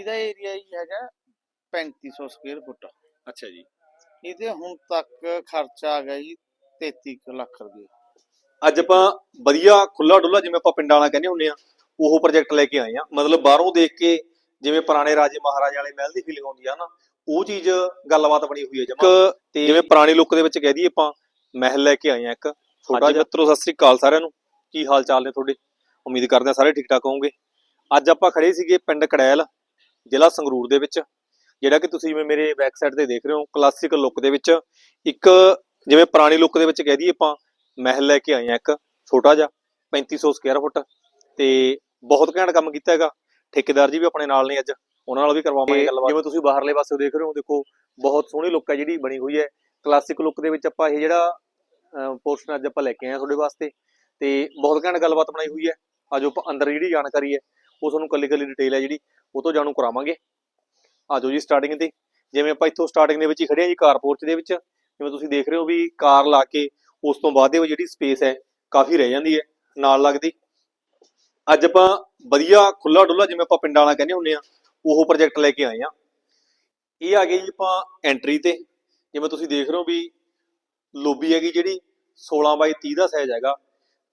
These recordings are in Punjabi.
ਇਹਦਾ ਏਰੀਆ ਹੀ ਹੈਗਾ 3500 ਸਕੁਅਰ ਫੁੱਟ। ਅੱਛਾ ਜੀ। ਇਹਦੇ ਹੁਣ ਤੱਕ ਖਰਚਾ ਆ ਗਿਆ ਜੀ 33 ਕੁ ਲੱਖ ਰੁਪਏ। ਅੱਜ ਆਪਾਂ ਵਧੀਆ ਖੁੱਲਾ ਡੁੱਲਾ ਜਿਵੇਂ ਆਪਾਂ ਪਿੰਡਾਂ ਵਾਲਾ ਕਹਿੰਦੇ ਹੁੰਦੇ ਆ ਉਹ ਪ੍ਰੋਜੈਕਟ ਲੈ ਕੇ ਆਏ ਆ। ਮਤਲਬ ਬਾਹਰੋਂ ਦੇਖ ਕੇ ਜਿਵੇਂ ਪੁਰਾਣੇ ਰਾਜੇ ਮਹਾਰਾਜੇ ਵਾਲੇ ਮਹਿਲ ਦੀ ਫੀਲਿੰਗ ਆਉਂਦੀ ਆ ਨਾ ਉਹ ਚੀਜ਼ ਗੱਲਬਾਤ ਬਣੀ ਹੋਈ ਹੈ ਜਮਾ। ਤੇ ਜਿਵੇਂ ਪੁਰਾਣੀ ਲੁੱਕ ਦੇ ਵਿੱਚ ਕਹਿ ਦਈਏ ਆਪਾਂ ਮਹਿਲ ਲੈ ਕੇ ਆਏ ਆ ਇੱਕ। ਛੋਟਾ ਜਿਹਾ ਮਿੱਤਰੋ ਸਤਿ ਸ੍ਰੀ ਅਕਾਲ ਸਾਰਿਆਂ ਨੂੰ। ਕੀ ਹਾਲ ਚਾਲ ਨੇ ਤੁਹਾਡੇ? ਉਮੀਦ ਕਰਦੇ ਆ ਸਾਰੇ ਠੀਕ ਠਾਕ ਹੋਵੋਗੇ। ਅੱਜ ਆਪਾਂ ਖੜੇ ਸੀਗੇ ਪਿੰਡ ਕੜੈਲ। ਜ਼ਿਲ੍ਹਾ ਸੰਗਰੂਰ ਦੇ ਵਿੱਚ ਜਿਹੜਾ ਕਿ ਤੁਸੀਂ ਜਿਵੇਂ ਮੇਰੇ ਸਾਈਡ ਤੇ ਦੇਖ ਰਹੇ ਹੋ ਕਲਾਸਿਕ ਲੁੱਕ ਦੇ ਵਿੱਚ ਇੱਕ ਜਿਵੇਂ ਪੁਰਾਣੀ ਲੁੱਕ ਦੇ ਵਿੱਚ ਕਹਿ ਦਈਏ ਆਪਾਂ ਮਹਿਲ ਲੈ ਕੇ ਆਏ ਆ ਇੱਕ ਛੋਟਾ ਜਿਹਾ 3500 ਸਕੁਅਰ ਫੁੱਟ ਤੇ ਬਹੁਤ ਘੈਂਟ ਕੰਮ ਕੀਤਾ ਹੈਗਾ ਠੇਕੇਦਾਰ ਜੀ ਵੀ ਆਪਣੇ ਨਾਲ ਨੇ ਅੱਜ ਉਹਨਾਂ ਨਾਲ ਵੀ ਕਰਵਾਵਾਂਗੇ ਗੱਲਬਾਤ। ਜਿਵੇਂ ਤੁਸੀਂ ਬਾਹਰਲੇ ਪਾਸੇ ਦੇਖ ਰਹੇ ਹੋ ਦੇਖੋ ਬਹੁਤ ਸੋਹਣੀ ਲੁੱਕ ਹੈ ਜਿਹੜੀ ਬਣੀ ਹੋਈ ਹੈ ਕਲਾਸਿਕ ਲੁੱਕ ਦੇ ਵਿੱਚ ਆਪਾਂ ਇਹ ਜਿਹੜਾ ਪੋਰਸ਼ਨ ਅੱਜ ਆਪਾਂ ਲੈ ਕੇ ਆਏ ਆ ਤੁਹਾਡੇ ਵਾਸਤੇ ਤੇ ਬਹੁਤ ਘੈਂਟ ਗੱਲਬਾਤ ਬਣਾਈ ਹੋਈ ਹੈ ਆਜੋ ਆਪਾਂ ਅੰਦਰ ਜਿਹੜੀ ਜਾਣਕਾਰੀ ਹੈ ਉਹ ਤੁਹਾਨੂੰ ਕੱਲੀ ਕੱਲੀ ਡਿਟੇਲ ਹੈ ਜਿਹੜੀ ਉਹ ਤੋਂ ਜਾਣੂ ਕਰਾਵਾਂਗੇ। ਆਜੋ ਜੀ ਸਟਾਰਟਿੰਗ ਤੇ। ਜਿਵੇਂ ਆਪਾਂ ਇੱਥੋਂ ਸਟਾਰਟਿੰਗ ਦੇ ਵਿੱਚ ਹੀ ਖੜੇ ਆ ਜੀ ਕਾਰ ਪੋਰਚ ਦੇ ਵਿੱਚ। ਜਿਵੇਂ ਤੁਸੀਂ ਦੇਖ ਰਹੇ ਹੋ ਵੀ ਕਾਰ ਲਾ ਕੇ ਉਸ ਤੋਂ ਬਾਅਦ ਦੇ ਜਿਹੜੀ ਸਪੇਸ ਹੈ ਕਾਫੀ ਰਹਿ ਜਾਂਦੀ ਹੈ, ਨਾਲ ਲੱਗਦੀ। ਅੱਜ ਆਪਾਂ ਵਧੀਆ ਖੁੱਲਾ ਡੁੱਲਾ ਜਿਵੇਂ ਆਪਾਂ ਪਿੰਡਾਂ ਵਾਲਾ ਕਹਿੰਦੇ ਹੁੰਦੇ ਆ, ਉਹ ਪ੍ਰੋਜੈਕਟ ਲੈ ਕੇ ਆਏ ਆ। ਇਹ ਆ ਗਈ ਜੀ ਆਪਾਂ ਐਂਟਰੀ ਤੇ। ਜਿਵੇਂ ਤੁਸੀਂ ਦੇਖ ਰਹੇ ਹੋ ਵੀ ਲੋਬੀ ਹੈਗੀ ਜਿਹੜੀ 16 ਬਾਈ 30 ਦਾ ਸਾਈਜ਼ ਹੈਗਾ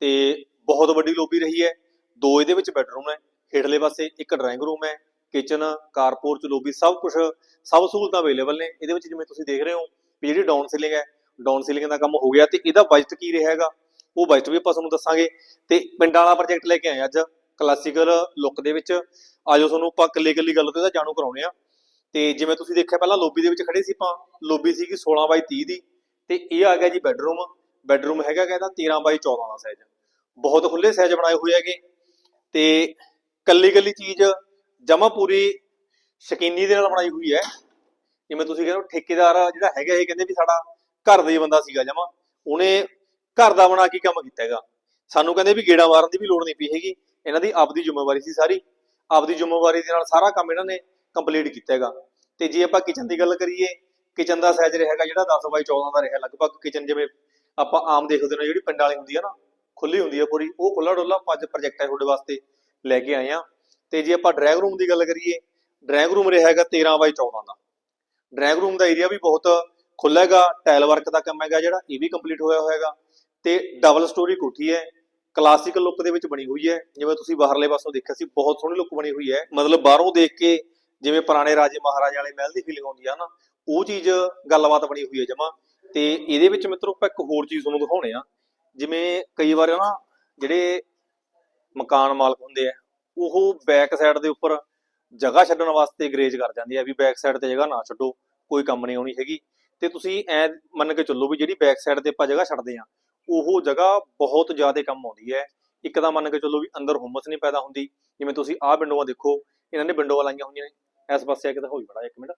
ਤੇ ਬਹੁਤ ਵੱਡੀ ਲੋਬੀ ਰਹੀ ਹੈ। ਦੋ ਇਹਦੇ ਵਿੱਚ ਬੈਡਰੂਮ ਹੈ, ਹੇਠਲੇ ਪਾਸੇ ਇੱਕ ਡਰਾਇੰਗ ਰੂਮ ਹੈ ਕਿਚਨ ਕਾਰਪੋਰਚ ਲੋਬੀ ਸਭ ਕੁਝ ਸਭ ਸਹੂਲਤਾਂ ਅਵੇਲੇਬਲ ਨੇ। ਇਹਦੇ ਵਿੱਚ ਜਿਵੇਂ ਤੁਸੀਂ ਦੇਖ ਰਹੇ ਹੋ, ਵੀ ਜਿਹੜੀ ਡਾਊਨ ਸੀਲਿੰਗ ਹੈ ਡਾਊਨ ਸੀਲਿੰਗ ਦਾ ਕੰਮ ਹੋ ਗਿਆ ਤੇ ਇਹਦਾ ਬਜਟ ਕੀ ਰਿਹਾ ਹੈਗਾ? ਉਹ ਬਜਟ ਵੀ ਆਪਾਂ ਤੁਹਾਨੂੰ ਦੱਸਾਂਗੇ। ਤੇ ਪਿੰਡਾਂ ਵਾਲਾ ਪ੍ਰੋਜੈਕਟ ਲੈ ਕੇ ਆਏ ਅੱਜ ਕਲਾਸੀਕਲ ਲੁੱਕ ਦੇ ਵਿੱਚ। ਆਜੋ ਤੁਹਾਨੂੰ ਆਪਾਂ ਇਕੱਲੇ ਇਕੱਲੀ ਗੱਲ ਤੇ ਇਹਦਾ ਜਾਣੂ ਕਰਾਉਣੇ ਆ ਤੇ ਜਿਵੇਂ ਤੁਸੀਂ ਦੇਖਿਆ, ਪਹਿਲਾਂ ਲੋਬੀ ਦੇ ਵਿੱਚ ਖੜੇ ਸੀ ਆਪਾਂ। ਲੋਬੀ ਸੀਗੀ 16 ਬਾਈ 30 ਦੀ। ਤੇ ਇਹ ਆ ਗਿਆ ਜੀ ਬੈੱਡਰੂਮ ਬੈੱਡਰੂਮ ਹੈਗਾ ਕਹਿੰਦਾ 13 ਬਾਈ 14 ਦਾ ਸਾਈਜ਼ ਬਹੁਤ ਖੁੱਲੇ ਸਾਈਜ਼ ਬਣਾਏ ਹੋਏ ਹੈਗੇ। ਤੇ ਕੱਲੀ ਕੱਲੀ ਚੀਜ਼ ਜਮਾ ਪੂਰੀ ਸ਼ਕੀਨੀ ਦੇ ਨਾਲ ਬਣਾਈ ਹੋਈ ਹੈ। ਜਿਵੇਂ ਤੁਸੀਂ ਕਹਿੰਦੇ ਹੋ, ਠੇਕੇਦਾਰ ਜਿਹੜਾ ਹੈਗਾ ਇਹ ਕਹਿੰਦੇ ਵੀ ਸਾਡਾ ਘਰ ਦਾ ਹੀ ਬੰਦਾ ਸੀਗਾ ਜਮਾ ਉਹਨੇ ਘਰ ਦਾ ਬਣਾ ਕੇ ਕੰਮ ਕੀਤਾ ਹੈਗਾ। ਸਾਨੂੰ ਕਹਿੰਦੇ ਵੀ ਗੇੜਾ ਮਾਰਨ ਦੀ ਵੀ ਲੋੜ ਨਹੀਂ ਪਈ ਹੈਗੀ। ਇਹਨਾਂ ਦੀ ਆਪਦੀ ਜ਼ਿੰਮੇਵਾਰੀ ਸੀ ਸਾਰੀ। ਆਪਦੀ ਜ਼ਿੰਮੇਵਾਰੀ ਦੇ ਨਾਲ ਸਾਰਾ ਕੰਮ ਇਹਨਾਂ ਨੇ ਕੰਪਲੀਟ ਕੀਤਾ ਹੈਗਾ। ਤੇ ਜੇ ਆਪਾਂ ਕਿਚਨ ਦੀ ਗੱਲ ਕਰੀਏ ਕਿਚਨ ਦਾ ਸਾਈਜ਼ ਰਿਹਾ ਹੈਗਾ ਜਿਹੜਾ 10 ਬਾਈ 14 ਦਾ ਰਿਹਾ। ਲਗਭਗ ਕਿਚਨ ਜਿਵੇਂ ਆਪਾਂ ਆਮ ਦੇਖਦੇ ਨੇ ਜਿਹੜੀ ਪਿੰਡ ਵਾਲੀ ਹੁੰਦੀ ਹੈ ਨਾ ਖੁੱਲੀ ਹੁੰਦੀ ਹੈ ਪੂਰੀ। ਉਹ ਖੁੱਲਾ ਡੁੱਲਾ ਪੰਜ ਪ੍ਰੋਜੈਕਟ ਹੈ ਤੁਹਾਡੇ ਵਾਸਤੇ ਲੈ ਕੇ ਆਏ ਆ। ਤੇ ਜੇ ਆਪਾਂ ਡਰਾਇੰਗ ਰੂਮ ਦੀ ਗੱਲ ਕਰੀਏ ਡਰਾਇੰਗ ਰੂਮ ਰਿਹਾ ਹੈਗਾ 13 ਬਾਈ 14 ਦਾ। ਡਰਾਇੰਗ ਰੂਮ ਦਾ ਏਰੀਆ ਵੀ ਬਹੁਤ ਖੁੱਲ੍ਹਾ ਹੈਗਾ ਟਾਇਲ ਵਰਕ ਦਾ ਕੰਮ ਹੈਗਾ ਜਿਹੜਾ, ਇਹ ਵੀ ਕੰਪਲੀਟ ਹੋਇਆ ਹੋਇਆ ਤੇ ਡਬਲ ਸਟੋਰੀ ਕੋਠੀ ਹੈ ਕਲਾਸਿਕਲ ਲੁੱਕ ਦੇ ਵਿੱਚ ਬਣੀ ਹੋਈ ਹੈ। ਜਿਵੇਂ ਤੁਸੀਂ ਬਾਹਰਲੇ ਪਾਸੋਂ ਦੇਖਿਆ ਸੀ, ਬਹੁਤ ਸੋਹਣੀ ਲੁੱਕ ਬਣੀ ਹੋਈ ਹੈ। ਮਤਲਬ ਬਾਹਰੋਂ ਦੇਖ ਕੇ, ਜਿਵੇਂ ਪੁਰਾਣੇ ਰਾਜੇ ਮਹਾਰਾਜੇ ਵਾਲੇ ਮਹਿਲ ਦੀ ਫੀਲਿੰਗ ਆਉਂਦੀ ਆ ਨਾ, ਉਹ ਚੀਜ਼ ਗੱਲਬਾਤ ਬਣੀ ਹੋਈ ਹੈ ਜਮਾ। ਤੇ ਇਹਦੇ ਵਿੱਚ ਮਿੱਤਰੋ, ਆਪਾਂ ਇੱਕ ਹੋਰ ਚੀਜ਼ ਤੁਹਾਨੂੰ ਦਿਖਾਉਣੇ ਆ। ਜਿਵੇਂ ਕਈ ਵਾਰ ਨਾ, ਜਿਹੜੇ ਮਕਾਨ ਮਾਲਕ ਹੁੰਦੇ ਆ ਉਹ ਬੈਕ ਸਾਈਡ ਦੇ ਉੱਪਰ ਜਗ੍ਹਾ ਛੱਡਣ ਵਾਸਤੇ ਗਰੇਜ ਕਰ ਜਾਂਦੇ ਆ ਵੀ ਬੈਕ ਸਾਈਡ ਤੇ ਜਗ੍ਹਾ ਨਾ ਛੱਡੋ, ਕੋਈ ਕੰਮ ਨਹੀਂ ਆਉਣੀ ਹੈਗੀ। ਤੇ ਤੁਸੀਂ ਐ ਮੰਨ ਕੇ ਚੱਲੋ ਵੀ ਜਿਹੜੀ ਬੈਕ ਸਾਈਡ ਤੇ ਆਪਾਂ ਜਗ੍ਹਾ ਛੱਡਦੇ ਆ ਉਹ ਜਗ੍ਹਾ ਬਹੁਤ ਜ਼ਿਆਦਾ ਕੰਮ ਆਉਂਦੀ ਹੈ। ਇੱਕ ਤਾਂ ਮੰਨ ਕੇ ਚੱਲੋ ਵੀ ਅੰਦਰ ਹੁਮਸ ਨਹੀਂ ਪੈਦਾ ਹੁੰਦੀ। ਜਿਵੇਂ ਤੁਸੀਂ ਆਹ ਵਿੰਡੋਆਂ ਦੇਖੋ, ਇਹਨਾਂ ਨੇ ਵਿੰਡੋਆਂ ਲਾਈਆਂ ਹੋਈਆਂ ਨੇ। ਇਸ ਪਾਸੇ ਆ ਕੇ ਤਾਂ ਹੋਈ ਬੜਾ ਇੱਕ ਮਿੰਟ।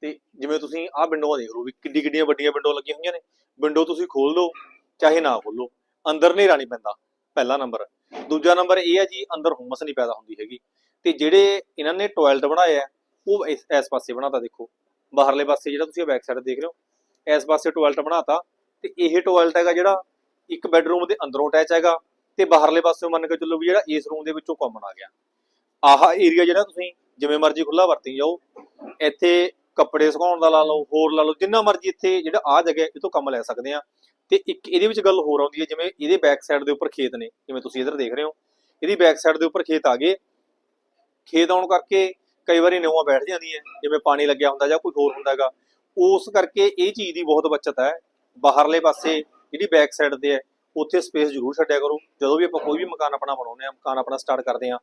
ਤੇ ਜਿਵੇਂ ਤੁਸੀਂ ਆਹ ਵਿੰਡੋਆਂ ਦੇਖ ਲਓ ਵੀ ਕਿੱਡੀ ਕਿੱਡੀਆਂ ਵੱਡੀਆਂ ਵਿੰਡੋ ਲੱਗੀਆਂ ਹੋਈਆਂ ਨੇ। ਵਿੰਡੋ ਤੁਸੀਂ ਖੋਲ ਲਓ, ਚਾਹੇ ਨਾ ਖੋਲੋ। ਅੰਦਰ ਨਹੀਂ ਨਹੀਂ ਪੈਂਦਾ। ਪਹਿਲਾ ਨੰਬਰ ਦੂਜਾ ਨੰਬਰ ਇਹ ਹੈ ਜੀ ਅੰਦਰ ਹੁਮਸ ਨਹੀਂ ਪੈਦਾ ਹੁੰਦੀ ਹੈਗੀ। ਤੇ ਜਿਹੜੇ ਇਹਨਾਂ ਨੇ ਟਾਇਲਟ ਬਣਾਇਆ ਉਹ ਇਸ ਇਸ ਪਾਸੇ ਬਣਾਤਾ ਦੇਖੋ। ਬਾਹਰਲੇ ਪਾਸੇ ਜਿਹੜਾ ਤੁਸੀਂ ਬੈਕ ਸਾਈਡ ਦੇਖ ਰਹੇ ਹੋ ਇਸ ਪਾਸੇ ਟਾਇਲਟ ਬਣਾਤਾ। ਤੇ ਇਹ ਟਾਇਲਟ ਹੈਗਾ ਜਿਹੜਾ ਇੱਕ ਬੈੱਡਰੂਮ ਦੇ ਅੰਦਰੋਂ ਅਟੈਚ ਹੈਗਾ ਤੇ ਬਾਹਰਲੇ ਪਾਸੇ ਮੰਨ ਕੇ ਚੱਲੋ ਵੀ ਜਿਹੜਾ ਇਸ ਰੂਮ ਦੇ ਵਿੱਚੋਂ ਕਾਮਨ ਆ ਗਿਆ। ਆਹ ਏਰੀਆ ਜਿਹੜਾ ਤੁਸੀਂ ਜਿਵੇਂ ਮਰਜ਼ੀ ਖੁੱਲਾ ਵਰਤੀ ਜਾਓ ਇੱਥੇ ਕੱਪੜੇ ਸੁਕਾਉਣ ਦਾ ਲਾ ਲਓ ਹੋਰ ਲਾ ਲਓ ਜਿੰਨਾ ਮਰਜ਼ੀ ਇੱਥੇ ਜਿਹੜਾ ਆ ਜਗ੍ਹਾ ਹੈ, ਇਹ ਤੋਂ ਕੰਮ ਲੈ ਸਕਦੇ ਆ ਤੇ ਇੱਕ ਇਹਦੇ ਵਿੱਚ ਗੱਲ ਹੋਰ ਆਉਂਦੀ ਹੈ, ਜਿਵੇਂ ਇਹਦੇ ਬੈਕ ਸਾਈਡ ਦੇ ਉੱਪਰ ਖੇਤ ਨੇ, ਜਿਵੇਂ ਤੁਸੀਂ ਇੱਧਰ ਦੇਖ ਰਹੇ ਹੋ, ਇਹਦੀ ਬੈਕ ਸਾਈਡ ਦੇ ਉੱਪਰ ਖੇਤ ਆ ਗਏ। ਖੇਤ ਆਉਣ ਕਰਕੇ ਕਈ ਵਾਰੀ ਨਿਉਆਂ ਬੈਠ ਜਾਂਦੀਆਂ ਜਿਵੇਂ ਪਾਣੀ ਲੱਗਿਆ ਹੁੰਦਾ ਜਾਂ ਕੋਈ ਹੋਰ ਹੁੰਦਾ ਹੈਗਾ। ਉਸ ਕਰਕੇ ਇਹ ਚੀਜ਼ ਦੀ ਬਹੁਤ ਬਚਤ ਹੈ। ਬਾਹਰਲੇ ਪਾਸੇ ਜਿਹੜੀ ਬੈਕ ਸਾਈਡ ਤੇ ਹੈ, ਉੱਥੇ ਸਪੇਸ ਜ਼ਰੂਰ ਛੱਡਿਆ ਕਰੋ। ਜਦੋਂ ਵੀ ਆਪਾਂ ਕੋਈ ਵੀ ਮਕਾਨ ਆਪਣਾ ਬਣਾਉਂਦੇ ਆ ਮਕਾਨ ਆਪਣਾ ਸਟਾਰਟ ਕਰਦੇ ਆ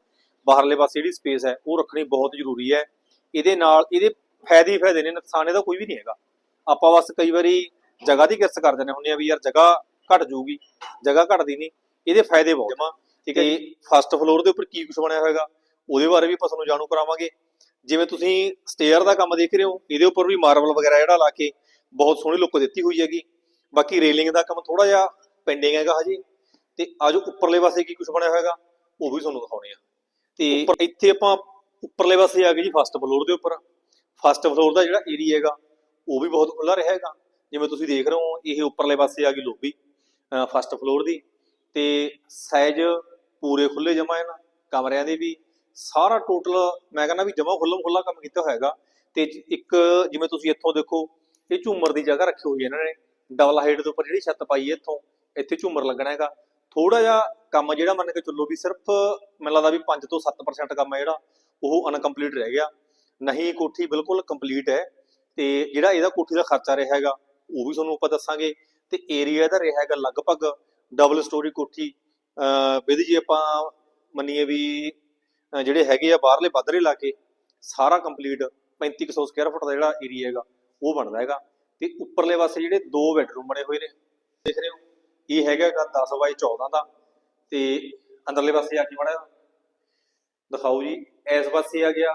ਬਾਹਰਲੇ ਪਾਸੇ ਜਿਹੜੀ ਸਪੇਸ ਹੈ, ਉਹ ਰੱਖਣੀ ਬਹੁਤ ਜ਼ਰੂਰੀ ਹੈ। ਇਹਦੇ ਨਾਲ, ਇਹਦੇ ਫਾਇਦੇ ਹੀ ਫਾਇਦੇ ਨੇ, ਨੁਕਸਾਨ ਇਹਦਾ ਕੋਈ ਵੀ ਨਹੀਂ ਹੈਗਾ। ਆਪਾਂ ਬਸ ਕਈ ਵਾਰੀ ਜਗ੍ਹਾ ਦੀ ਕਿਰਸ ਕਰ ਦਿੰਦੇ ਹੁੰਦੇ ਆ ਵੀ ਯਾਰ ਜਗ੍ਹਾ ਘਟ ਜਾਊਗੀ ਜਗ੍ਹਾ ਘਟਦੀ ਨਹੀਂ ਇਹਦੇ ਫਾਇਦੇ ਬਹੁਤ ਜਮਾ ਠੀਕ ਹੈ ਜੀ? ਫਸਟ ਫਲੋਰ ਦੇ ਉੱਪਰ ਕੀ ਕੁਝ ਬਣਿਆ ਹੋਏਗਾ? ਉਹਦੇ ਬਾਰੇ ਵੀ ਆਪਾਂ ਤੁਹਾਨੂੰ ਜਾਣੂ ਕਰਾਵਾਂਗੇ। ਜਿਵੇਂ ਤੁਸੀਂ ਸਟੇਅਰ ਦਾ ਕੰਮ ਦੇਖ ਰਹੇ ਹੋ ਇਹਦੇ ਉੱਪਰ ਵੀ ਮਾਰਬਲ ਵਗੈਰਾ ਜਿਹੜਾ ਲਾ ਕੇ ਬਹੁਤ ਸੋਹਣੀ ਲੁੱਕ ਦਿੱਤੀ ਹੋਈ ਹੈਗੀ। ਬਾਕੀ ਰੇਲਿੰਗ ਦਾ ਕੰਮ ਥੋੜਾ ਜਿਹਾ ਪੈਂਡਿੰਗ ਹੈਗਾ ਹਜੇ। ਤੇ ਆਜੋ ਉੱਪਰਲੇ ਪਾਸੇ ਕੀ ਕੁਝ ਬਣਿਆ ਹੋਏਗਾ ਉਹ ਵੀ ਤੁਹਾਨੂੰ ਦਿਖਾਉਣੇ ਆ। ਤੇ ਇੱਥੇ ਆਪਾਂ ਉੱਪਰਲੇ ਪਾਸੇ ਆ ਗਏ ਜੀ ਫਸਟ ਫਲੋਰ ਦੇ ਉੱਪਰ। ਫਸਟ ਫਲੋਰ ਦਾ ਜਿਹੜਾ ਏਰੀਆ ਹੈਗਾ ਉਹ ਵੀ ਬਹੁਤ ਖੁੱਲਾ ਰਿਹਾ ਹੈਗਾ। ਜਿਵੇਂ ਤੁਸੀਂ ਦੇਖ ਰਹੇ ਹੋ, ਇਹ ਉੱਪਰਲੇ ਪਾਸੇ ਆ ਗਈ ਲੋਬੀ ਫਸਟ ਫਲੋਰ ਦੀ ਤੇ ਸਾਈਜ਼ ਪੂਰੇ ਖੁੱਲੇ ਜਮਾ ਹੈ ਕਮਰਿਆਂ ਦੇ ਵੀ, ਸਾਰਾ ਟੋਟਲ ਮੈਂ ਕਹਿੰਦਾ ਵੀ ਜਮਾ ਖੁੱਲਮ ਖੁੱਲਾ ਕੰਮ ਕੀਤਾ ਹੋਇਆਗਾ। ਤੇ ਜ- ਇੱਕ ਜਿਵੇਂ ਤੁਸੀਂ ਇੱਥੋਂ ਦੇਖੋ, ਇਹ ਝੂਮਰ ਦੀ ਜਗ੍ਹਾ ਰੱਖੀ ਹੋਈ ਹੈ ਇਹਨਾਂ ਨੇ ਡਬਲ ਹਾਈਟ ਦੇ ਉੱਪਰ ਜਿਹੜੀ ਛੱਤ ਪਾਈ ਹੈ ਇੱਥੋਂ, ਇੱਥੇ ਝੂਮਰ ਲੱਗਣਾ ਹੈਗਾ। ਥੋੜਾ ਜਿਹਾ ਕੰਮ ਜਿਹੜਾ ਮੰਨ ਕੇ ਚੱਲੋ ਵੀ ਸਿਰਫ ਮੈਨੂੰ ਲੱਗਦਾ ਵੀ 5 ਤੋਂ 7% ਕੰਮ ਹੈ ਜਿਹੜਾ, ਉਹ ਅਨਕੰਪਲੀਟ ਰਹਿ ਗਿਆ। ਨਹੀਂ ਕੋਠੀ ਬਿਲਕੁਲ ਕੰਪਲੀਟ ਹੈ ਤੇ ਜਿਹੜਾ ਇਹਦਾ ਕੋਠੀ ਦਾ ਖਰਚਾ ਰਿਹਾ ਹੈਗਾ ਉਹ ਵੀ ਤੁਹਾਨੂੰ ਆਪਾਂ ਦੱਸਾਂਗੇ। ਤੇ ਏਰੀਆ ਇਹਦਾ ਰਿਹਾ ਹੈਗਾ ਲਗਭਗ ਡਬਲ ਸਟੋਰੀ ਕੋਠੀ। ਅਹ ਜੀ ਆਪਾਂ ਮੰਨੀਏ ਵੀ ਜਿਹੜੇ ਹੈਗੇ ਆ ਬਾਹਰਲੇ ਬਾਦਰੇ ਲਾ ਕੇ ਸਾਰਾ ਕੰਪਲੀਟ 3500 ਸਕੁਅਰ ਫੁੱਟ ਦਾ ਜਿਹੜਾ ਏਰੀਆ ਹੈਗਾ, ਉਹ ਬਣਦਾ ਹੈਗਾ। ਤੇ ਉੱਪਰਲੇ ਪਾਸੇ ਜਿਹੜੇ ਦੋ ਬੈਡਰੂਮ ਬਣੇ ਹੋਏ ਨੇ, ਦੇਖ ਰਹੇ ਹੋ, ਇਹ ਹੈਗਾ ਗਾ 10 ਬਾਈ 14 ਦਾ। ਤੇ ਅੰਦਰਲੇ ਪਾਸੇ ਆ ਕੇ ਮੜਾ ਦਿਖਾਓ ਜੀ, ਇਸ ਪਾਸੇ ਆ ਗਿਆ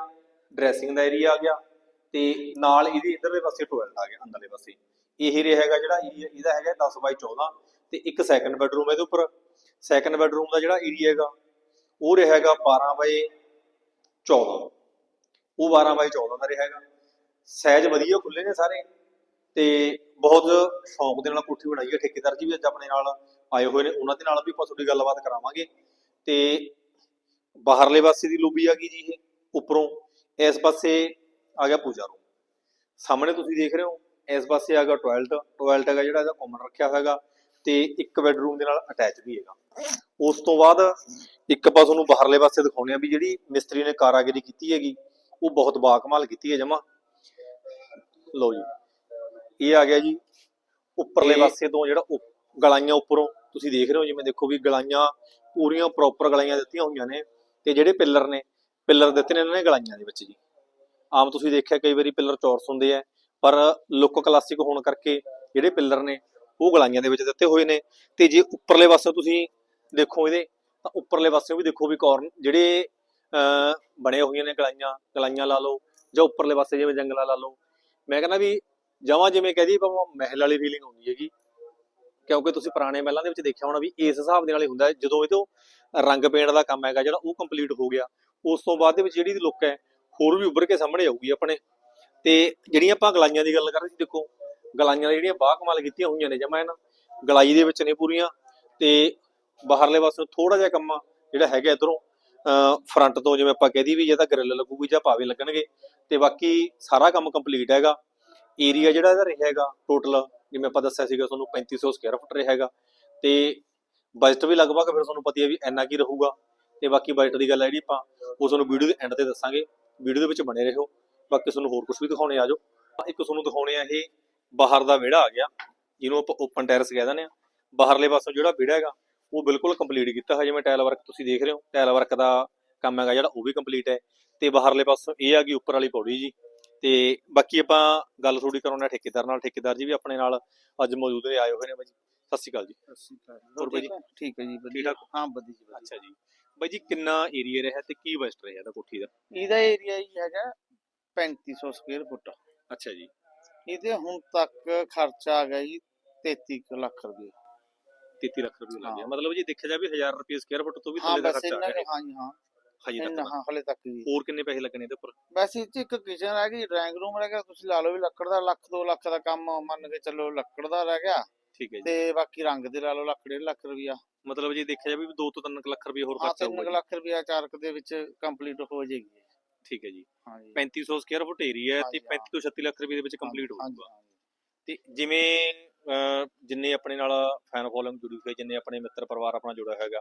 ਡਰੈਸਿੰਗ ਦਾ ਏਰੀਆ ਆ ਗਿਆ। ਤੇ ਨਾਲ ਇਹਦੀ ਇਧਰਲੇ ਪਾਸੇ ਟੋਇਲਟ ਆ ਗਿਆ, ਅੰਦਰਲੇ ਪਾਸੇ। ਇਹ ਰਿਹਾ ਹੈਗਾ ਜਿਹੜਾ ਏਰੀਆ ਇਹਦਾ ਹੈਗਾ 10 ਬਾਈ 14 ਤੇ ਇੱਕ ਸੈਕੰਡ ਬੈਡਰੂਮ ਇਹਦੇ ਉੱਪਰ। ਸੈਕੰਡ ਬੈਡਰੂਮ ਦਾ ਜਿਹੜਾ ਏਰੀਆ ਹੈਗਾ, ਉਹ ਰਿਹਾ ਹੈਗਾ 12 ਬਾਈ 14 ਉਹ 12 ਬਾਈ 14 ਦਾ ਰਿਹਾ ਹੈਗਾ। ਸਾਈਜ਼ ਵਧੀਆ ਖੁੱਲੇ ਨੇ ਸਾਰੇ ਤੇ ਬਹੁਤ ਸ਼ੌਂਕ ਦੇ ਨਾਲ ਕੋਠੀ ਬਣਾਈ ਹੈ। ਠੇਕੇਦਾਰ ਜੀ ਵੀ ਅੱਜ ਆਪਣੇ ਨਾਲ ਆਏ ਹੋਏ ਨੇ, ਉਹਨਾਂ ਦੇ ਨਾਲ ਵੀ ਆਪਾਂ ਤੁਹਾਡੀ ਗੱਲਬਾਤ ਕਰਾਵਾਂਗੇ। ਤੇ ਬਾਹਰਲੇ ਪਾਸੇ ਦੀ ਲੋਬੀ ਆ ਗਈ ਜੀ ਇਹ, ਉੱਪਰੋਂ। ਇਸ ਪਾਸੇ ਆ ਗਿਆ ਪੂਜਾ ਰੂਮ ਸਾਹਮਣੇ ਤੁਸੀਂ ਦੇਖ ਰਹੇ ਹੋ ਇਸ ਪਾਸੇ ਆ ਗਿਆ ਟਾਇਲਟ ਟਾਇਲਟ ਹੈਗਾ ਜਿਹੜਾ ਇਹਦਾ ਕਾਮਨ ਰੱਖਿਆ ਹੋਇਆਗਾ ਤੇ ਇੱਕ ਬੈਡਰੂਮ ਦੇ ਨਾਲ ਅਟੈਚ ਵੀ ਹੈਗਾ। ਉਸ ਤੋਂ ਬਾਅਦ ਇੱਕ ਆਪਾਂ ਤੁਹਾਨੂੰ ਬਾਹਰਲੇ ਪਾਸੇ ਦਿਖਾਉਣੇ ਆ ਵੀ ਜਿਹੜੀ ਮਿਸਤਰੀ ਨੇ ਕਾਰਾਗਰੀ ਕੀਤੀ ਹੈਗੀ ਉਹ ਬਹੁਤ ਬਾਕਮਾਲ ਕੀਤੀ ਹੈ ਜਮਾ। ਲਓ ਜੀ ਇਹ ਆ ਗਿਆ ਜੀ ਉੱਪਰਲੇ ਪਾਸੇ ਤੋਂ ਜਿਹੜਾ ਗਲਾਈਆਂ ਉੱਪਰੋਂ। ਤੁਸੀਂ ਦੇਖ ਰਹੇ ਹੋ ਜਿਵੇਂ ਦੇਖੋ ਵੀ ਗਲਾਈਆਂ ਪੂਰੀਆਂ ਪ੍ਰੋਪਰ ਗਲਾਈਆਂ ਦਿੱਤੀਆਂ ਹੋਈਆਂ ਨੇ ਤੇ ਜਿਹੜੇ ਪਿੱਲਰ ਨੇ ਪਿੱਲਰ ਦਿੱਤੇ ਨੇ ਇਹਨਾਂ ਨੇ ਗਲਾਈਆਂ ਦੇ ਵਿੱਚ ਜੀ। ਆਮ ਤੁਸੀਂ ਦੇਖਿਆ ਕਈ ਵਾਰੀ ਪਿੱਲਰ ਚੌਰਸ ਹੁੰਦੇ ਆ ਪਰ ਲੁੱਕ ਕਲਾਸਿਕ ਹੋਣ ਕਰਕੇ ਜਿਹੜੇ ਪਿੱਲਰ ਨੇ, ਉਹ ਗਲਾਈਆਂ ਦੇ ਵਿੱਚ ਦਿੱਤੇ ਹੋਏ ਨੇ। ਤੇ ਜੇ ਉੱਪਰਲੇ ਪਾਸੇ ਤੁਸੀਂ ਦੇਖੋ ਇਹਦੇ, ਤਾਂ ਉੱਪਰਲੇ ਪਾਸੇ ਵੀ ਦੇਖੋ ਵੀ ਕਾਰਨ ਜਿਹੜੇ ਬਣੇ ਹੋਈਆਂ ਨੇ ਗਲਾਈਆਂ ਗਲਾਈਆਂ ਲਾ ਲਓ ਜਾਂ ਉੱਪਰਲੇ ਪਾਸੇ ਜਿਵੇਂ ਜੰਗਲਾ ਲਾ ਲਓ। ਮੈਂ ਕਹਿੰਦਾ ਵੀ ਜਮਾਂ ਜਿਵੇਂ ਕਹਦੀ ਭਾਵੇਂ ਮਹਿਲ ਵਾਲੀ ਫੀਲਿੰਗ ਆਉਂਦੀ ਹੈਗੀ। ਕਿਉਂਕਿ ਤੁਸੀਂ ਪੁਰਾਣੇ ਮਹਿਲਾਂ ਦੇ ਵਿੱਚ ਦੇਖਿਆ ਹੋਣਾ ਵੀ ਇਸ ਹਿਸਾਬ ਦੇ ਨਾਲ ਹੀ ਹੁੰਦਾ ਜਦੋਂ ਇਹ ਤੋਂ ਰੰਗ ਪੇਂਟ ਦਾ ਕੰਮ ਹੈਗਾ, ਜਿਹੜਾ ਉਹ ਕੰਪਲੀਟ ਹੋ ਗਿਆ, ਉਸ ਤੋਂ ਬਾਅਦ ਦੇ ਵਿੱਚ ਜਿਹੜੀ ਲੁੱਕ ਹੈ, ਹੋਰ ਵੀ ਉੱਭਰ ਕੇ ਸਾਹਮਣੇ ਆਊਗੀ ਆਪਣੇ। ਤੇ ਜਿਹੜੀਆਂ ਆਪਾਂ ਗਲਾਈਆਂ ਦੀ ਗੱਲ ਕਰ ਰਹੇ ਸੀ, ਦੇਖੋ, ਗਲਾਈਆਂ ਜਿਹੜੀਆਂ ਬਾਹ ਕਮਾਲ ਕੀਤੀਆਂ ਹੋਈਆਂ ਨੇ, ਜਮਾ ਇਹਨਾਂ ਗਲਾਈ ਦੇ ਵਿੱਚ ਨੇ ਪੂਰੀਆਂ, ਤੇ ਬਾਹਰਲੇ ਪਾਸੇ ਥੋੜਾ ਜਿਹਾ ਕੰਮ ਜਿਹੜਾ ਹੈਗਾ ਇਧਰੋਂ ਫਰੰਟ ਤੋਂ ਜਿਵੇਂ ਆਪਾਂ ਕਹਦੀ ਵੀ ਜੇ ਤਾਂ ਗ੍ਰਿਲ ਲੱਗੂਗੀ ਜਾਂ ਪਾਵੇ ਲੱਗਣਗੇ, ਤੇ ਬਾਕੀ ਸਾਰਾ ਕੰਮ ਕੰਪਲੀਟ ਹੈਗਾ। ਏਰੀਆ ਜਿਹੜਾ ਇਹਦਾ ਰਿਹਾ ਹੈਗਾ ਟੋਟਲ ਜਿਵੇਂ ਆਪਾਂ ਦੱਸਿਆ ਸੀਗਾ, ਤੁਹਾਨੂੰ 3500 ਸਕੁਅਰ ਫੁੱਟ ਰਿਹਾ ਹੈਗਾ, ਤੇ ਬਜਟ ਵੀ ਲਗਭਗ ਫਿਰ ਤੁਹਾਨੂੰ ਪਤਾ ਹੈ ਵੀ ਇੰਨਾ ਕੀ ਰਹੂਗਾ, ਤੇ ਬਾਕੀ ਬਜਟ ਦੀ ਗੱਲ ਹੈ ਜਿਹੜੀ ਆਪਾਂ, ਉਹ ਤੁਹਾਨੂੰ ਵੀਡੀਓ ਦੇ ਐਂਡ ਤੇ ਦੱਸਾਂਗੇ। ਵੀਡੀਓ ਦੇ ਵਿੱਚ ਬਣੇ ਰਹੋ। ਬਾਕੀ ਤੁਹਾਨੂੰ ਹੋਰ ਕੁਝ ਵੀ ਦਿਖਾਉਣੇ ਆ ਜਾਓ। ਇੱਕ ਤੁਹਾਨੂੰ ਦਿਖਾਉਣੇ ਆ ਇਹ ਬਾਹਰ ਦਾ ਵਿਹੜਾ ਆ ਗਿਆ ਜਿਹਨੂੰ ਆਪਾਂ ਓਪਨ ਟੈਰਸ ਕਹਿ ਦਿੰਦੇ ਆ। ਬਾਹਰਲੇ ਪਾਸੋਂ ਜਿਹੜਾ ਵਿਹੜਾ ਹੈਗਾ ਉਹ ਬਿਲਕੁਲ ਕੰਪਲੀਟ ਕੀਤਾ। ਹੈ ਜਿਵੇਂ ਟਾਇਲ ਵਰਕ ਤੁਸੀਂ ਦੇਖ ਰਹੇ ਹੋ ਟਾਇਲ ਵਰਕ ਦਾ ਕੰਮ ਹੈਗਾ ਜਿਹੜਾ ਉਹ ਵੀ ਕੰਪਲੀਟ ਹੈ। ਤੇ ਬਾਹਰਲੇ ਪਾਸੋਂ ਇਹ ਆ ਗਈ ਉੱਪਰ ਵਾਲੀ ਪੌੜੀ ਜੀ। ਤੇ ਬਾਕੀ ਆਪਾਂ ਗੱਲ ਥੋੜੀ ਕਰਾਉਣਾ ਠੇਕੇਦਾਰ ਨਾਲ। ਠੇਕੇਦਾਰ ਜੀ ਵੀ ਆਪਣੇ ਨਾਲ ਅੱਜ ਮੌਜੂਦ ਨੇ ਆਏ ਹੋਏ ਨੇ ਬਾਈ ਜੀ। ਸਤਿ ਸ਼੍ਰੀ ਅਕਾਲ ਜੀ। ਹੋਰ ਬਾਈ ਜੀ? ਠੀਕ ਹੈ? ਜੀ ਵਧੀਆ? ਹਾਂ ਵਧੀਆ ਜੀ ਵਧੀਆ। ਅੱਛਾ ਜੀ। ਬਾਈ ਜੀ ਕਿੰਨਾ ਏਰੀਆ ਰਿਹਾ ਤੇ ਕੀ ਬਜਟ ਰਿਹਾ ਇਹਦਾ ਕੋਠੀ ਦਾ? ਇਹਦਾ ਏਰੀਆ ਹੀ ਹੈਗਾ 3500 ਸਕੁਅਰ ਫੁੱਟ। ਅੱਛਾ ਜੀ। ਇਹਦੇ ਹੁਣ ਤੱਕ ਖਰਚਾ ਆ ਗਿਆ ਜੀ 33 ਕੁ ਲੱਖ ਰੁਪਏ। 33 ਲੱਖ ਰੁਪਏ ਲੱਗ ਗਿਆ। ਹਾਂ। ਮਤਲਬ ਜੇ ਦੇਖਿਆ ਜਾਵੇ 1000 ਰੁਪਏ ਸਕੁਅਰ ਫੁੱਟ ਤੋਂ ਵੀ ਹਾਂ ਥੱਲੇ ਦਾ ਬਸ ਖਰਚਾ ਆ ਹਾਂ ਜੀ ਹਾਂ। ਹਜੇ ਤੱਕ ਹਾਂ ਹਲੇ ਤੱਕ ਜੀ। ਹੋਰ ਕਿੰਨੇ ਪੈਸੇ ਲੱਗਣੇ ਇਹਦੇ ਉੱਪਰ? ਬਸ ਇਹ 'ਚ ਇੱਕ ਕਿਚਨ ਰਹਿ ਗਈ ਡਰਾਇੰਗ ਰੂਮ ਰਹਿ ਗਿਆ ਤੁਸੀਂ ਲਾ ਲਓ ਵੀ ਲੱਕੜ ਦਾ ਲੱਖ 2 ਲੱਖ ਦਾ ਕੰਮ ਮੰਨ ਕੇ ਚੱਲੋ ਲੱਕੜ ਦਾ ਰਹਿ ਗਿਆ। ਠੀਕ ਹੈ ਜੀ। ਤੇ ਬਾਕੀ ਰੰਗ ਦੇ ਲਾ ਲਓ ਲੱਖ ਡੇਢ ਲੱਖ ਰੁਪਿਆ ਮਤਲਬ ਜੇ ਦੇਖਿਆ ਜਾਵੇ ਵੀ 2 ਤੋਂ 3 ਲੱਖ ਰੁਪਏ ਹੋਰ ਹਾਂ ਖਰਚਾ 3 ਹੋਊਗਾ ਜੀ। ਲੱਖ ਰੁਪਿਆ ਚਾਰਕ ਦੇ ਵਿੱਚ ਕੰਪਲੀਟ ਹੋ ਜਾਏਗੀ। ਠੀਕ ਹੈ ਜੀ। ਹਾਂ ਜੀ 3500 ਸਕੁਅਰ ਫੁੱਟ ਏਰੀਆ ਹੈ ਤੇ ਹਾਂਜੀ, ਹਾਂ। 35 ਤੋਂ 36 ਲੱਖ ਰੁਪਏ ਦੇ ਵਿੱਚ ਕੰਪਲੀਟ ਹਾਂ ਜੀ, ਹੋਊਗਾ। ਹਾਂ ਜੀ। ਤੇ ਜਿਵੇਂ ਜਿੰਨੇ ਆਪਣੇ ਨਾਲ ਫੈਨ ਫੋਲੋਇੰਗ ਜੁੜੀ ਹੋਈ ਹੈ ਜਿੰਨੇ ਆਪਣੇ ਮਿੱਤਰ ਪਰਿਵਾਰ ਆਪਣਾ ਜੁੜਿਆ ਹੋਇਆਗਾ।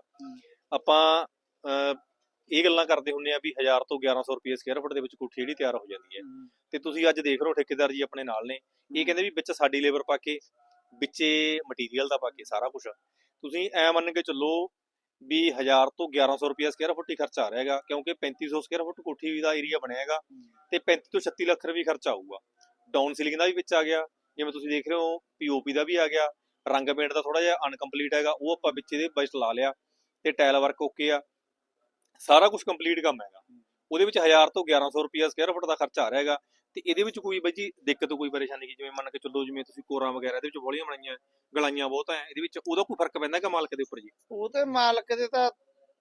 ਆਪਾਂ ਇਹ ਗੱਲਾਂ ਕਰਦੇ ਹੁੰਨੇ ਆ ਵੀ 1000 ਤੋਂ 1100 ਰੁਪਏ ਸਕੁਅਰ ਫੁੱਟ ਦੇ ਵਿੱਚ ਕੋਠੀ ਜਿਹੜੀ ਤਿਆਰ ਹੋ ਜਾਂਦੀ ਹੈ। ਤੇ ਤੁਸੀਂ ਅੱਜ ਦੇਖ ਰਹੇ ਹੋ ਠੇਕੇਦਾਰ ਜੀ ਆਪਣੇ ਨਾਲ ਨੇ। ਇਹ ਕਹਿੰਦੇ ਵੀ ਵਿੱਚ ਸਾਡੀ ਲੇਬਰ ਪਾ ਕੇ ਵਿੱਚੇ ਮਟੀਰੀਅਲ ਦਾ ਪਾ ਕੇ ਸਾਰਾ ਕੁਝ ਤੁਸੀਂ ਐ ਮੰਨ ਕੇ ਚੱਲੋ ਵੀ 1000 ਤੋਂ 1100 ਰੁਪਏ ਸਕੁਅਰ ਫੁੱਟ ਹੀ ਖਰਚਾ ਆ ਰਿਹਾ ਹੈਗਾ ਕਿਉਂਕਿ 3500 ਸਕੁਅਰ ਫੁੱਟ ਕੋਠੀ ਦਾ ਏਰੀਆ ਬਣਿਆ ਹੈਗਾ। ਤੇ 35 ਤੋਂ 36 ਲੱਖ ਰੁਪਏ ਖਰਚਾ ਆਊਗਾ। ਡਾਊਨ ਸੀਲਿੰਗ ਦਾ ਵੀ ਵਿੱਚ ਆ ਗਿਆ ਜਿਵੇਂ ਤੁਸੀਂ ਦੇਖ ਰਹੇ ਹੋ ਪੀਓਪੀ ਦਾ ਵੀ ਆ ਗਿਆ ਰੰਗ ਪੇਂਟ ਦਾ ਥੋੜਾ ਜਿਹਾ ਅਨਕੰਪਲੀਟ ਹੈਗਾ ਉਹ ਆਪਾਂ ਵਿੱਚ ਇਹਦੇ ਬਜਟ ਲਾ ਲਿਆ ਤੇ ਟਾਇਲ ਵਰਕ ਓਕੇ ਆ। ਸਾਰਾ ਕੁਝ ਕੰਪਲੀਟ ਕੰਮ ਹੈਗਾ। ਉਹਦੇ ਵਿੱਚ 1000 ਤੋਂ 1100 ਰੁਪਏ ਸਕੁਅਰ ਫੁੱਟ ਦਾ ਖਰਚਾ ਆ ਰਿਹਾ ਹੈਗਾ ਤੇ ਇਹਦੇ ਵਿੱਚ ਕੋਈ ਬਾਈ ਜੀ ਦਿੱਕਤ ਕੋਈ ਪਰੇਸ਼ਾਨੀ ਕੀ? ਜਿਵੇਂ ਮੰਨ ਕੇ ਚੱਲੋ ਜਿਵੇਂ ਤੁਸੀਂ ਕੋਰਾਂ ਵਗੈਰਾ ਇਹਦੇ ਵਿੱਚ ਬੋਲੀਆਂ ਬਣਾਈਆਂ ਗਲਾਈਆਂ ਬਹੁਤ ਹੈ ਇਹਦੇ ਵਿੱਚ ਉਹਦਾ ਕੋਈ ਫ਼ਰਕ ਪੈਂਦਾ ਕਿ ਮਾਲਕ ਦੇ ਉੱਪਰ ਜੀ? ਉਹ ਤੇ ਮਾਲਕ ਦੇ ਤਾਂ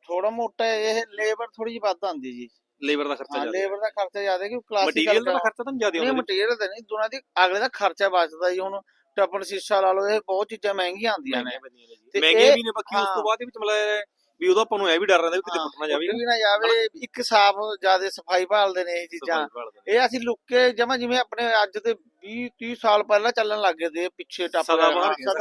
ਥੋੜਾ ਮੋਟਾ ਇਹ ਲੇਬਰ ਥੋੜੀ ਜਿਹੀ ਵੱਧ ਆਉਂਦੀ ਜੀ। ਲੇਬਰ ਦਾ ਖਰਚਾ ਜ਼ਿਆਦਾ। ਲੇਬਰ ਦਾ ਖਰਚਾ ਜ਼ਿਆਦਾ ਕਿ ਮਟੀਰੀਅਲ ਕਲਾਸਿਕਲ ਦਾ ਖਰਚਾ ਤਾਂ ਜ਼ਿਆਦਾ ਨਹੀਂ ਹੁੰਦਾ ਮਟੀਰੀਅਲ ਤਾਂ ਨਹੀਂ ਦੋਨਾਂ ਦੀ ਅਗਲੇ ਦਾ ਖਰਚਾ ਬਚਦਾ ਜੀ ਹੁਣ। ਟੱਪਣ ਸ਼ੀਸ਼ਾ ਲਾ ਲਓ ਇਹ ਬਹੁਤ ਚੀਜ਼ਾਂ ਮਹਿੰਗੀਆਂ ਆਉਂਦੀਆਂ ਨੇ। ਮਹਿੰਗੀਆਂ ਇਹ- ਵੀ ਨੇ ਬਾਕੀ ਉਸ ਤੋਂ। ਬਾਅਦ ਦੇ ਵਿੱਚ ਮਤਲਬ ਵੀ ਉਹਦਾ ਆਪਾਂ ਨੂੰ ਇਹ ਵੀ ਡਰ ਰਹਿੰਦਾ ਵੀ ਕਿਤੇ ਟੁੱਟ ਨਾ ਜਾਵੇ। ਵੀ ਨਾ ਜਾਵੇ ਇੱਕ ਸਾਫ਼ ਜ਼ਿਆਦਾ ਸਫ਼ਾਈ ਭਾਲਦੇ ਨੇ ਇਹ ਚੀਜ਼ਾਂ। ਇਹ ਅਸੀਂ ਲੁੱਕ ਕੇ ਜਮਾ ਜਿਵੇਂ ਆਪਣੇ ਅੱਜ ਤੇ 20 30 ਸਾਲ ਪਹਿਲਾਂ ਚੱਲਣ ਲੱਗ ਗਏ ਤੇ ਪਿੱਛੇ ਟੱਪ ਸਦਾ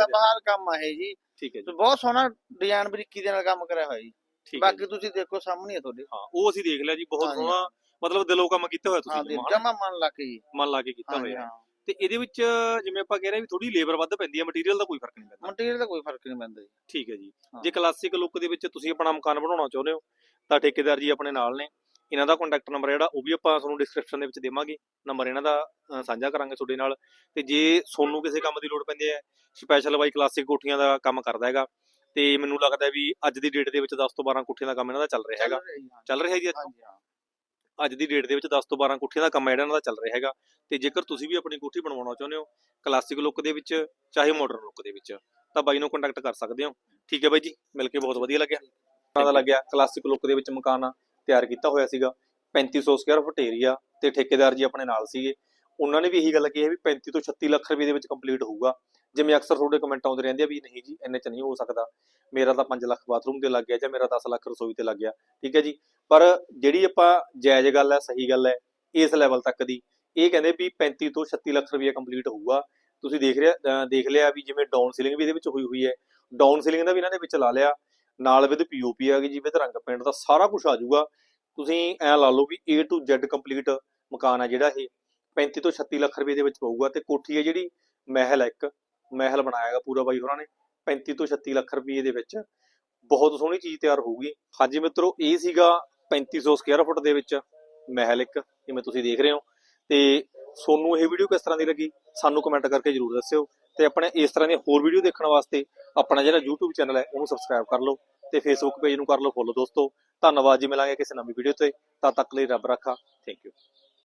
ਬਾਹਰ ਕੰਮ ਆ ਇਹ ਜੀ। ਠੀਕ ਹੈ ਜੀ। ਬਹੁਤ ਸੋਹਣਾ ਡਿਜ਼ਾਈਨ ਬਰੀਕੀ ਦੇ ਨਾਲ ਕੰਮ ਕਰਿਆ ਹੋਇਆ ਜੀ। ਬਾਕੀ। ਤੁਸੀਂ ਦੇਖੋ ਸਾਹਮਣੇ ਹੀ ਤੁਹਾਡੇ। ਹਾਂ ਉਹ ਅਸੀਂ ਦੇਖ ਲਿਆ ਜੀ ਬਹੁਤ। ਸੋਹਣਾ ਮਤਲਬ ਦਿਲੋਂ ਕੰਮ ਕੀਤਾ ਹੋਇਆ ਤੁਸੀਂ ਜਮਾਂ, ਮਨ ਲਾ ਕੇ ਜੀ। ਮਨ ਲਾ ਕੇ ਕੀਤਾ ਹੋਇਆ। ਹਾਂ। ਤੇ ਇਹਦੇ ਵਿੱਚ ਜਿਵੇਂ ਆਪਾਂ ਕਹਿ ਰਹੇ ਵੀ ਥੋੜੀ ਲੇਬਰ ਵੱਧ ਪੈਂਦੀ ਹੈ ਮਟੀਰੀਅਲ ਦਾ ਕੋਈ ਫ਼ਰਕ ਨਹੀਂ ਪੈਂਦਾ। ਮਟੀਰੀਅਲ ਦਾ ਕੋਈ ਫ਼ਰਕ ਨਹੀਂ ਪੈਂਦਾ ਜੀ। ਠੀਕ ਹੈ ਜੀ। ਜੇ ਕਲਾਸਿਕ ਲੁੱਕ ਦੇ ਵਿੱਚ ਤੁਸੀਂ ਆਪਣਾ ਮਕਾਨ ਬਣਾਉਣਾ ਚਾਹੁੰਦੇ ਹੋ ਤਾਂ ਠੇਕੇਦਾਰ ਜੀ ਆਪਣੇ ਨਾਲ ਨੇ। ਇਹਨਾਂ ਦਾ ਕੰਟੈਕਟ ਨੰਬਰ ਜਿਹੜਾ ਉਹ ਵੀ ਆਪਾਂ ਤੁਹਾਨੂੰ ਡਿਸਕ੍ਰਿਪਸ਼ਨ ਦੇ ਵਿੱਚ ਦੇਵਾਂਗੇ। ਨੰਬਰ ਇਹਨਾਂ ਦਾ ਸਾਂਝਾ ਕਰਾਂਗੇ ਤੁਹਾਡੇ ਨਾਲ। ਤੇ ਜੇ ਤੁਹਾਨੂੰ ਕਿਸੇ ਕੰਮ ਦੀ ਲੋੜ ਪੈਂਦੀ ਹੈ ਸਪੈਸ਼ਲ ਬਾਈ ਕਲਾਸਿਕ ਕੋਠੀਆਂ ਦਾ ਕੰਮ ਕਰਦਾ ਹੈਗਾ ਤੇ ਮੈਨੂੰ ਲੱਗਦਾ ਵੀ ਅੱਜ ਦੀ ਡੇਟ ਦੇ ਵਿੱਚ 10 ਤੋਂ 12 ਕੋਠੀਆਂ ਦਾ ਕੰਮ ਇਹਨਾਂ ਦਾ ਚੱਲ ਰਿਹਾ ਹੈਗਾ। ਚੱਲ ਰਿਹਾ ਜੀ, ਅੱਜ ਅੱਜ ਦੀ ਡੇਟ ਦੇ ਵਿੱਚ 10 ਤੋਂ 12 ਕੋਠੀਆਂ ਦਾ ਕੰਮ ਜਿਹੜਾ, ਇਹਨਾਂ ਦਾ ਚੱਲ ਰਿਹਾ ਹੈਗਾ। ਤੇ ਜੇਕਰ ਤੁਸੀਂ ਵੀ ਆਪਣੀ ਕੋਠੀ ਬਣਵਾਉਣਾ ਚਾਹੁੰਦੇ ਹੋ ਕਲਾਸਿਕ ਲੁੱਕ ਦੇ ਵਿੱਚ ਚਾਹੇ ਮਾਡਰਨ ਲੁੱਕ ਦੇ ਵਿੱਚ, ਤਾਂ ਬਾਈ ਨੂੰ ਕੰਟੈਕਟ ਕਰ ਸਕਦੇ ਹੋ। ਠੀਕ ਹੈ ਬਾਈ ਜੀ, ਮਿਲ ਕੇ ਬਹੁਤ ਵਧੀਆ ਲੱਗਿਆ। ਪਤਾ ਲੱਗਿਆ ਕਲਾਸਿਕ ਲੁੱਕ ਦੇ ਵਿੱਚ ਮਕਾਨ ਤਿਆਰ ਕੀਤਾ ਹੋਇਆ ਸੀਗਾ। 3500 ਸਕੁਅਰ ਫੁੱਟ ਏਰੀਆ ਤੇ ਠੇਕੇਦਾਰ ਜੀ ਆਪਣੇ ਨਾਲ ਸੀਗੇ। ਉਹਨਾਂ ਨੇ ਵੀ ਇਹੀ ਗੱਲ ਕਹੀ ਹੈ ਵੀ 35 ਤੋਂ 36 ਲੱਖ ਰੁਪਏ ਦੇ ਵਿੱਚ ਕੰਪਲੀਟ ਹੋਊਗਾ। ਜਿਵੇਂ ਅਕਸਰ ਤੁਹਾਡੇ ਕਮੈਂਟ ਆਉਂਦੇ ਰਹਿੰਦੇ ਆ ਵੀ ਨਹੀਂ ਜੀ, ਇੰਨੇ ਚ ਨਹੀਂ ਹੋ ਸਕਦਾ। ਮੇਰਾ ਤਾਂ 5 ਲੱਖ ਬਾਥਰੂਮ ਤੇ ਲੱਗ ਗਿਆ ਜਾਂ ਮੇਰਾ 10 ਲੱਖ ਰਸੋਈ ਤੇ ਲੱਗ ਗਿਆ, ਠੀਕ ਹੈ ਜੀ? ਪਰ ਜਿਹੜੀ ਆਪਾਂ ਜਾਇਜ਼ ਗੱਲ ਹੈ, ਸਹੀ ਗੱਲ ਹੈ, ਇਸ ਲੈਵਲ ਤੱਕ ਦੀ, ਇਹ ਕਹਿੰਦੇ ਵੀ 35 ਤੋਂ 36 ਲੱਖ ਰੁਪਏ ਕੰਪਲੀਟ ਹੋਊਗਾ। ਤੁਸੀਂ ਦੇਖ ਰਿਹਾ ਦੇਖ ਲਿਆ ਵੀ ਜਿਵੇਂ ਡਾਊਨ ਸੀਲਿੰਗ ਵੀ ਇਹਦੇ ਵਿੱਚ ਹੋਈ ਹੋਈ ਹੈ। ਡਾਊਨ ਸੀਲਿੰਗ ਦਾ ਵੀ ਇਹਨਾਂ ਦੇ ਵਿੱਚ ਲਾ ਲਿਆ, ਨਾਲ ਵਿਦ ਪੀਓਪੀ ਆ ਗਈ ਜੀ ਵਿਦ ਰੰਗ ਪੇਂਟ ਦਾ ਸਾਰਾ ਕੁਝ ਆ ਜਾਊਗਾ। ਤੁਸੀਂ ਐ ਲਾ ਲਓ ਵੀ A to Z ਕੰਪਲੀਟ ਮਕਾਨ ਆ ਜਿਹੜਾ ਇਹ 35 ਤੋਂ 36 ਲੱਖ ਰੁਪਏ ਦੇ ਵਿੱਚ ਪਊਗਾ ਤੇ ਕੋਠੀ ਹੈ ਜਿਹੜੀ ਮਹਿਲ ਹੈ ਇੱਕ। ਮਹਿਲ ਬਣਾਇਆਗਾ ਪੂਰਾ ਬਾਈ ਹੋਰਾਂ ਨੇ 35 ਤੋਂ 36 ਲੱਖ ਰੁਪਏ ਦੇ ਵਿੱਚ। ਬਹੁਤ ਸੋਹਣੀ ਚੀਜ਼ ਤਿਆਰ ਹੋਊਗੀ। ਹਾਂਜੀ ਮਿੱਤਰੋ, ਇਹ ਸੀਗਾ 3500 ਸਕੁਅਰ ਫੁੱਟ ਦੇ ਵਿੱਚ ਮਹਿਲ ਇੱਕ, ਜਿਵੇਂ ਤੁਸੀਂ ਦੇਖ ਰਹੇ ਹੋ। ਤੇ ਸੋਨੂੰ ਇਹ ਵੀਡੀਓ ਕਿਸ ਤਰ੍ਹਾਂ ਦੀ ਲੱਗੀ, ਸਾਨੂੰ ਕਮੈਂਟ ਕਰਕੇ ਜਰੂਰ ਦੱਸਿਓ। ਤੇ ਆਪਣੇ ਇਸ ਤਰ੍ਹਾਂ ਦੀਆਂ ਹੋਰ ਵੀਡੀਓ ਦੇਖਣ ਵਾਸਤੇ ਆਪਣਾ ਜਿਹੜਾ YouTube ਚੈਨਲ ਹੈ, ਉਹਨੂੰ ਸਬਸਕ੍ਰਾਈਬ ਕਰ ਲਓ ਤੇ Facebook ਪੇਜ ਨੂੰ ਕਰ ਲਓ ਫੋਲੋ ਦੋਸਤੋ। ਧੰਨਵਾਦ ਜੀ, ਮਿਲਾਂਗੇ ਕਿਸੇ ਨਵੀਂ ਵੀਡੀਓ ਤੇ। ਤਦ ਤੱਕ ਲਈ ਰੱਬ ਰੱਖਾ। Thank you